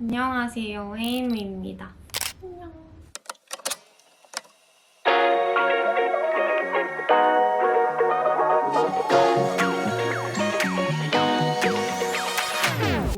안녕하세요. 헤이무입니다. 안녕.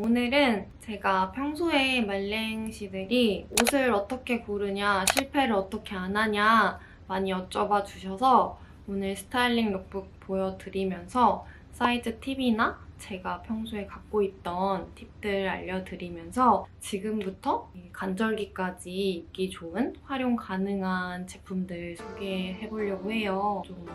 오늘은 제가 평소에 말랭이들이 옷을 어떻게 고르냐, 실패를 어떻게 안 하냐 많이 여쭤봐 주셔서 오늘 스타일링 룩북 보여드리면서 사이즈 팁이나 제가 평소에 갖고 있던 팁들 알려드리면서 지금부터 이 간절기까지 입기 좋은 활용 가능한 제품들 소개해 보려고 해요. 좀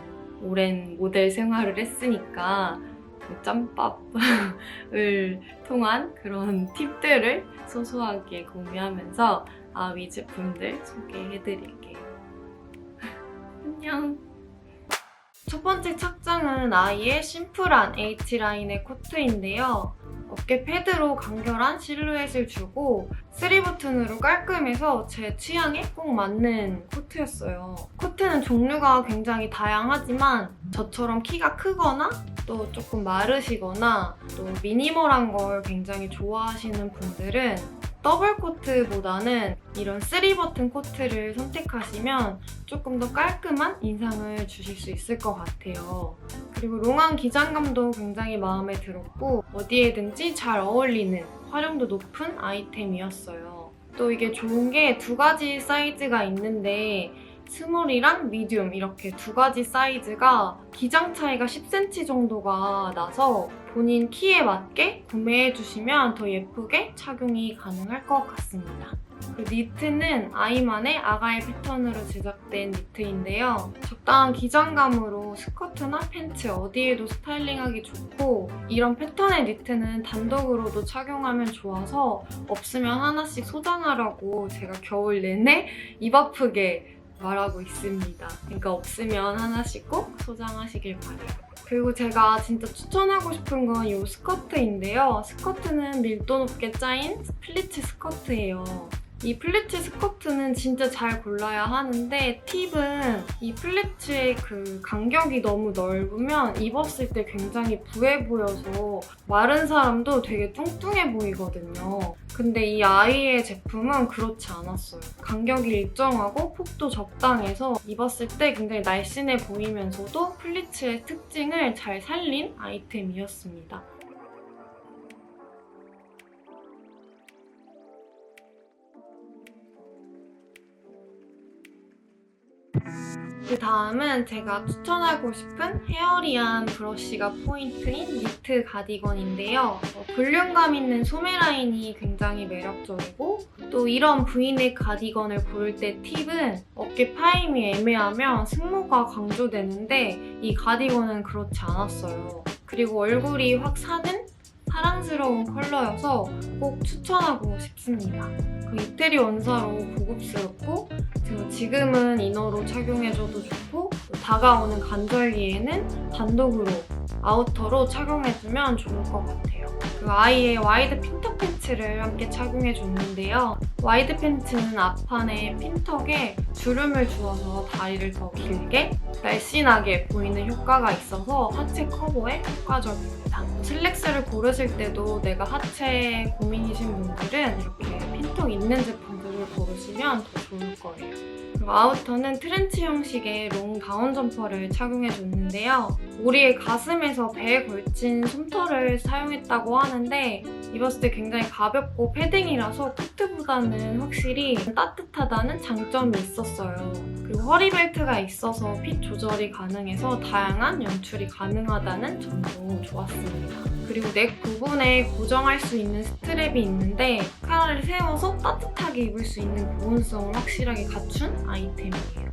오랜 모델 생활을 했으니까 그 짬밥을 통한 그런 팁들을 소소하게 공유하면서 아위 제품들 소개해 드릴게요. 안녕! 첫 번째 착장은 아이의 심플한 H라인의 코트인데요. 어깨 패드로 간결한 실루엣을 주고 스리 버튼으로 깔끔해서 제 취향에 꼭 맞는 코트였어요. 코트는 종류가 굉장히 다양하지만 저처럼 키가 크거나 또 조금 마르시거나 또 미니멀한 걸 굉장히 좋아하시는 분들은 더블 코트보다는 이런 3버튼 코트를 선택하시면 조금 더 깔끔한 인상을 주실 수 있을 것 같아요. 그리고 롱한 기장감도 굉장히 마음에 들었고 어디에든지 잘 어울리는 활용도 높은 아이템이었어요. 또 이게 좋은 게 두 가지 사이즈가 있는데 스몰이랑 미디움 이렇게 두 가지 사이즈가 기장 차이가 10cm 정도가 나서 본인 키에 맞게 구매해 주시면 더 예쁘게 착용이 가능할 것 같습니다. 그 니트는 아이만의 아가일 패턴으로 제작된 니트인데요. 적당한 기장감으로 스커트나 팬츠 어디에도 스타일링하기 좋고 이런 패턴의 니트는 단독으로도 착용하면 좋아서 없으면 하나씩 소장하라고 제가 겨울 내내 입 아프게 말하고 있습니다. 그러니까 없으면 하나씩 꼭 소장하시길 바래요. 그리고 제가 진짜 추천하고 싶은 건 이 스커트인데요. 스커트는 밀도 높게 짜인 플리츠 스커트예요. 이 플리츠 스커트는 진짜 잘 골라야 하는데 팁은 이 플리츠의 그 간격이 너무 넓으면 입었을 때 굉장히 부해 보여서 마른 사람도 되게 뚱뚱해 보이거든요. 근데 이 아이의 제품은 그렇지 않았어요. 간격이 일정하고 폭도 적당해서 입었을 때 굉장히 날씬해 보이면서도 플리츠의 특징을 잘 살린 아이템이었습니다. 그 다음은 제가 추천하고 싶은 헤어리한 브러쉬가 포인트인 니트 가디건인데요. 어, 볼륨감 있는 소매 라인이 굉장히 매력적이고 또 이런 V넥 가디건을 고를 때 팁은 어깨 파임이 애매하면 승모가 강조되는데 이 가디건은 그렇지 않았어요. 그리고 얼굴이 확 사는 사랑스러운 컬러여서 꼭 추천하고 싶습니다. 그 이태리 원사로 고급스럽고 그리고 지금은 이너로 착용해줘도 좋고 또 다가오는 간절기에는 단독으로 아우터로 착용해주면 좋을 것 같아요. 그 아이의 와이드 핀턱 팬츠를 함께 착용해줬는데요. 와이드 팬츠는 앞판에 핀턱에 주름을 주어서 다리를 더 길게 날씬하게 보이는 효과가 있어서 하체 커버에 효과적 입니다. 슬랙스를 고르실 때도 내가 하체 고민이신 분들은 이렇게 핀턱 있는 제품들을 고르시면 더 좋을 거예요. 아우터는 트렌치 형식의 롱 다운 점퍼를 착용해줬는데요. 우리의 가슴에서 배에 걸친 솜털을 사용했다고 하는데 입었을 때 굉장히 가볍고 패딩이라서 코트보다는 확실히 따뜻하다는 장점이 있었어요. 그리고 허리벨트가 있어서 핏 조절이 가능해서 다양한 연출이 가능하다는 점도 좋았습니다. 그리고 넥 부분에 고정할 수 있는 스트랩이 있는데 칼을 세워서 따뜻하게 입을 수 있는 보온성을 확실하게 갖춘 아이템이에요.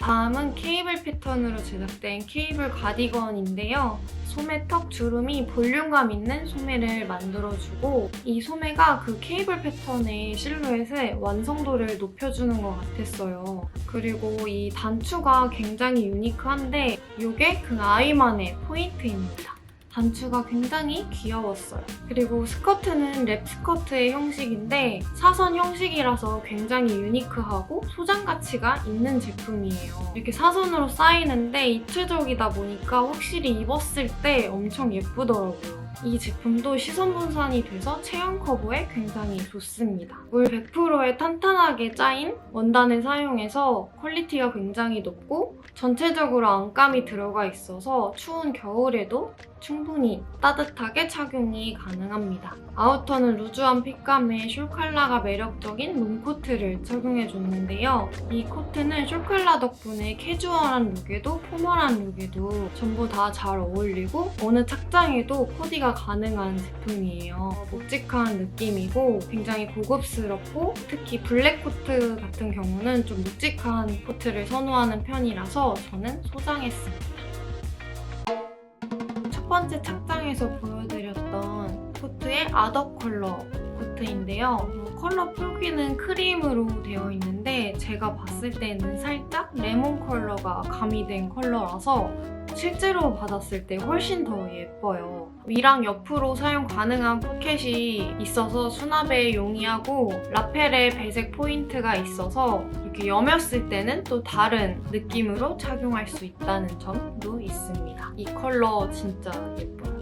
다음은 케이블 패턴으로 제작된 케이블 가디건인데요. 소매 턱 주름이 볼륨감 있는 소매를 만들어주고 이 소매가 그 케이블 패턴의 실루엣의 완성도를 높여주는 것 같았어요. 그리고 이 단추가 굉장히 유니크한데 이게 그 아이만의 포인트입니다. 단추가 굉장히 귀여웠어요. 그리고 스커트는 랩 스커트의 형식인데 사선 형식이라서 굉장히 유니크하고 소장 가치가 있는 제품이에요. 이렇게 사선으로 쌓이는데 입체적이다 보니까 확실히 입었을 때 엄청 예쁘더라고요. 이 제품도 시선 분산이 돼서 체형 커버에 굉장히 좋습니다. 물 100%에 탄탄하게 짜인 원단을 사용해서 퀄리티가 굉장히 높고 전체적으로 안감이 들어가 있어서 추운 겨울에도 충분히 따뜻하게 착용이 가능합니다. 아우터는 루즈한 핏감의 숄칼라가 매력적인 롱코트를 착용해줬는데요. 이 코트는 숄칼라 덕분에 캐주얼한 룩에도 포멀한 룩에도 전부 다 잘 어울리고 어느 착장에도 코디가 가능한 제품이에요. 묵직한 느낌이고 굉장히 고급스럽고 특히 블랙 코트 같은 경우는 좀 묵직한 코트를 선호하는 편이라서 저는 소장했습니다. 첫 번째 착장에서 보여드렸던 코트의 아더 컬러 코트인데요. 어, 컬러 표기는 크림으로 되어 있는데 제가 봤을 때는 살짝 레몬 컬러가 가미된 컬러라서 실제로 받았을 때 훨씬 더 예뻐요. 위랑 옆으로 사용 가능한 포켓이 있어서 수납에 용이하고 라펠에 배색 포인트가 있어서 이렇게 여몄을 때는 또 다른 느낌으로 착용할 수 있다는 점도 있습니다. 이 컬러 진짜 예뻐요.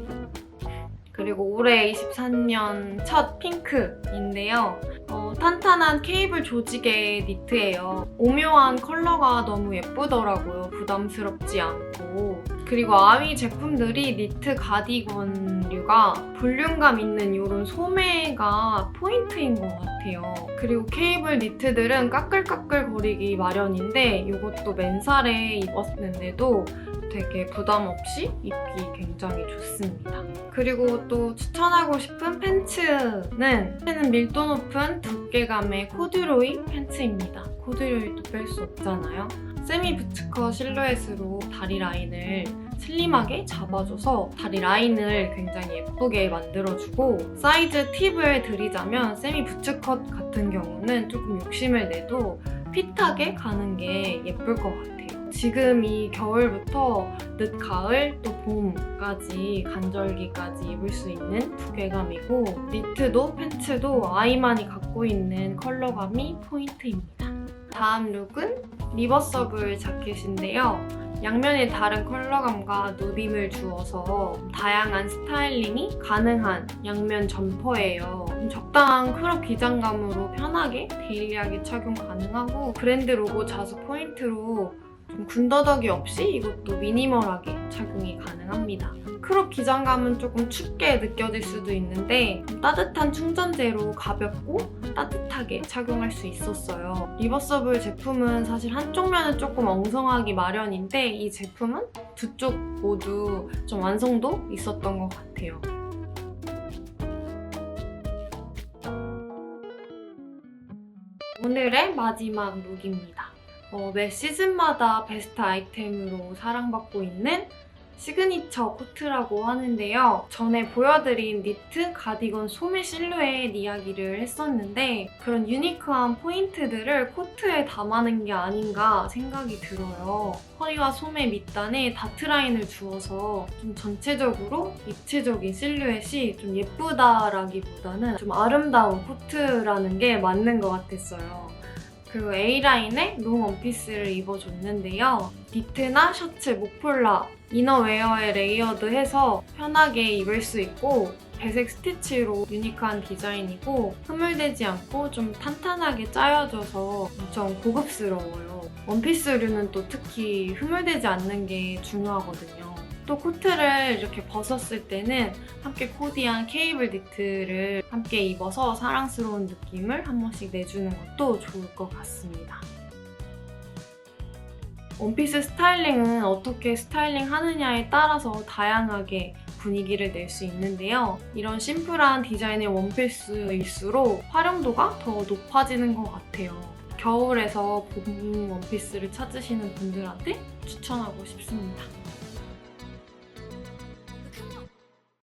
그리고 올해 23년 첫 핑크인데요. 어, 탄탄한 케이블 조직의 니트예요. 오묘한 컬러가 너무 예쁘더라고요. 부담스럽지 않고. 그리고 아위 제품들이 니트 가디건류가 볼륨감 있는 이런 소매가 포인트인 것 같아요. 그리고 케이블 니트들은 까끌까끌 거리기 마련인데 이것도 맨살에 입었는데도 되게 부담 없이 입기 굉장히 좋습니다. 그리고 또 추천하고 싶은 팬츠는 팬은 밀도 높은 두께감의 코듀로이 팬츠입니다. 코듀로이도 뺄 수 없잖아요. 세미 부츠컷 실루엣으로 다리 라인을 슬림하게 잡아줘서 다리 라인을 굉장히 예쁘게 만들어주고 사이즈 팁을 드리자면 세미 부츠컷 같은 경우는 조금 욕심을 내도 핏하게 가는 게 예쁠 것 같아요. 지금 이 겨울부터 늦 가을 또 봄까지 간절기까지 입을 수 있는 두께감이고 니트도 팬츠도 아이만이 갖고 있는 컬러감이 포인트입니다. 다음 룩은 리버서블 자켓인데요. 양면에 다른 컬러감과 누빔을 주어서 다양한 스타일링이 가능한 양면 점퍼예요. 적당한 크롭 기장감으로 편하게 데일리하게 착용 가능하고 브랜드 로고 자수 포인트로 좀 군더더기 없이 이것도 미니멀하게 착용이 가능합니다. 크롭 기장감은 조금 춥게 느껴질 수도 있는데 따뜻한 충전재로 가볍고 따뜻하게 착용할 수 있었어요. 리버서블 제품은 사실 한쪽 면은 조금 엉성하기 마련인데 이 제품은 두 쪽 모두 좀 완성도 있었던 것 같아요. 오늘의 마지막 룩입니다. 어, 매 시즌마다 베스트 아이템으로 사랑받고 있는 시그니처 코트라고 하는데요. 전에 보여드린 니트, 가디건, 소매 실루엣 이야기를 했었는데 그런 유니크한 포인트들을 코트에 담아낸 게 아닌가 생각이 들어요. 허리와 소매 밑단에 다트라인을 주어서 좀 전체적으로 입체적인 실루엣이 좀 예쁘다라기보다는 좀 아름다운 코트라는 게 맞는 것 같았어요. 그리고 A라인에 롱 원피스를 입어줬는데요. 니트나 셔츠, 목폴라, 이너웨어에 레이어드해서 편하게 입을 수 있고 배색 스티치로 유니크한 디자인이고 흐물되지 않고 좀 탄탄하게 짜여져서 엄청 고급스러워요. 원피스류는 또 특히 흐물되지 않는 게 중요하거든요. 또 코트를 이렇게 벗었을 때는 함께 코디한 케이블 니트를 함께 입어서 사랑스러운 느낌을 한 번씩 내주는 것도 좋을 것 같습니다. 원피스 스타일링은 어떻게 스타일링 하느냐에 따라서 다양하게 분위기를 낼 수 있는데요. 이런 심플한 디자인의 원피스일수록 활용도가 더 높아지는 것 같아요. 겨울에서 봄 원피스를 찾으시는 분들한테 추천하고 싶습니다.